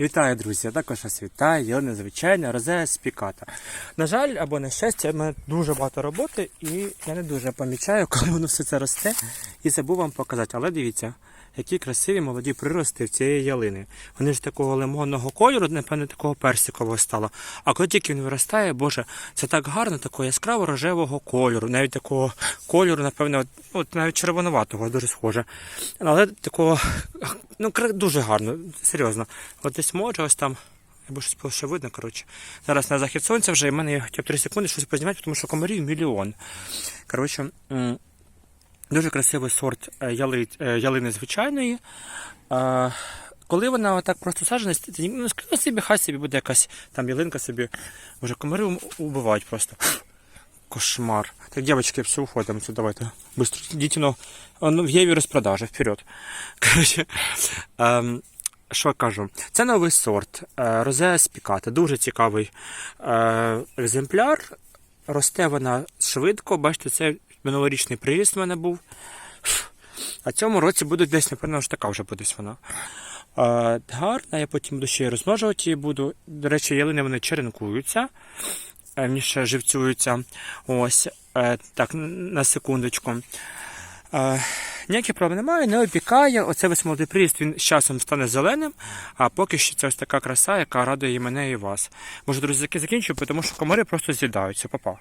Вітаю, друзі! Я також вас вітаю, незвичайна розея спіката. На жаль, або на щастя, в мене дуже багато роботи, і я не дуже помічаю, коли воно все це росте, і забув вам показати. Але дивіться, які красиві молоді прирости в цієї ялини. Вони ж такого лимонного кольору, напевно, такого персикового стало. А коли тільки він виростає, боже, це так гарно, такого яскраво рожевого кольору, навіть такого кольору, напевно, от навіть червонуватого, дуже схоже. Але такого ну, дуже гарно, серйозно. От десь може ось там. Або щось площа видно, коротше. Зараз на захід сонця вже, і в мене є хоча б 3 секунди щось познімати, тому що комарів мільйон. Коротше, дуже красивий сорт е, яли, е, ялини звичайної. Коли вона отак просто саджена, ну, собі, хай собі буде якась там ялинка собі. Може, комари убивають просто. Кошмар. Так, девочки, все, уходим отсюда, давайте. Быстро, идите, ну, ну, в Єві розпродажа, вперед. Коротше, ем, що кажу? Це новий сорт е, Розея спіката. Дуже цікавий е, екземпляр. Росте вона швидко. Бачите, це минулорічний приріст в мене був. А цьому році буде десь, напевно, ж така вже буде вона. Е, гарна, я потім буду ще розмножувати її буду. До речі, ялини вони черенкуються, е, живцюються. Ось, е, так, на секундочку. Е, ніяких проблем немає, не опікає. Оце весь молодий приріст, він з часом стане зеленим, а поки що це ось така краса, яка радує і мене, і вас. Може, друзі, закінчую, тому що комари просто з'їдаються. Папа.